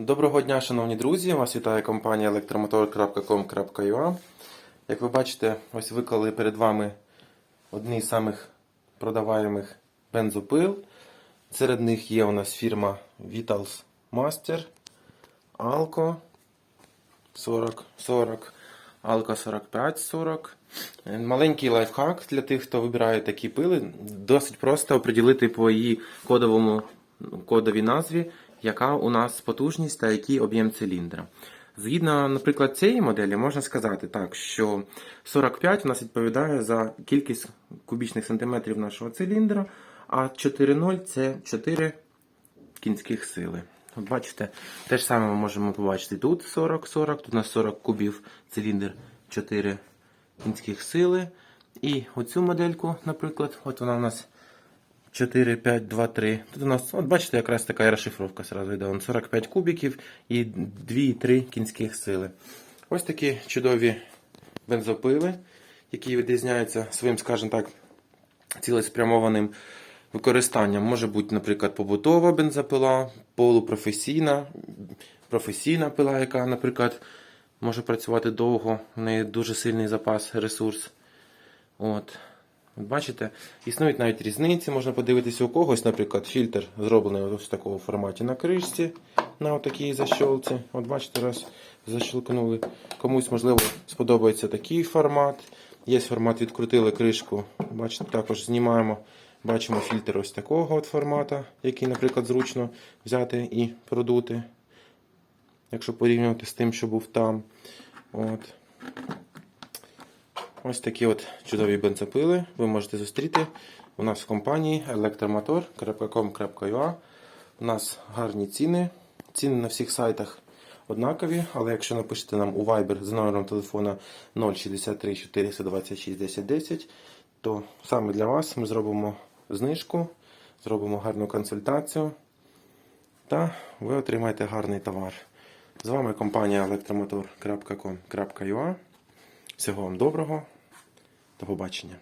Доброго дня, шановні друзі! Вас вітає компанія електромотор.com.ua. Як ви бачите, ось виклали перед вами одні з самих продаваємих бензопил. Серед них є у нас фірма Vitals Master, Alco 40 40, Alco 45 40. Маленький лайфхак для тих, хто вибирає такі пили. Досить просто оприділити по її кодовому кодовій назві, яка у нас потужність та який об'єм циліндра. Згідно, наприклад, цієї моделі, можна сказати так, що 45 у нас відповідає за кількість кубічних сантиметрів нашого циліндра, а 4,0 це 4 кінських сили. От бачите, те ж саме ми можемо побачити тут 40-40, тут у нас 40 кубів циліндр 4 кінських сили. І оцю модельку, наприклад, от вона у нас 4, 5, 2, 3. Тут у нас, от бачите, якраз така розшифровка сразу йде. Вон 45 кубиків і 2-3 кінських сили. Ось такі чудові бензопили, які відрізняються своїм, скажімо так, цілеспрямованим використанням. Може бути, наприклад, побутова бензопила, полупрофесійна, професійна пила, яка, наприклад, може працювати довго, в неї дуже сильний запас, ресурс. От. От Бачите, існують навіть різниці, можна подивитися у когось, наприклад, фільтр зроблений ось в такому форматі на кришці, на такій защолці. От бачите, раз защелкнули. Комусь, можливо, сподобається такий формат. Є формат, відкрутили кришку. Бачите, також знімаємо. Бачимо фільтр ось такого от формату, який, наприклад, зручно взяти і продути, якщо порівнювати з тим, що був там. От. Ось такі от чудові бензопили ви можете зустріти у нас в компанії elektromotor.com.ua. У нас гарні ціни. Ціни на всіх сайтах однакові, але якщо напишете нам у Viber з номером телефона 063 426 1010, то саме для вас ми зробимо знижку, зробимо гарну консультацію та ви отримаєте гарний товар. З вами компанія elektromotor.com.ua. Всього вам доброго. До побачення.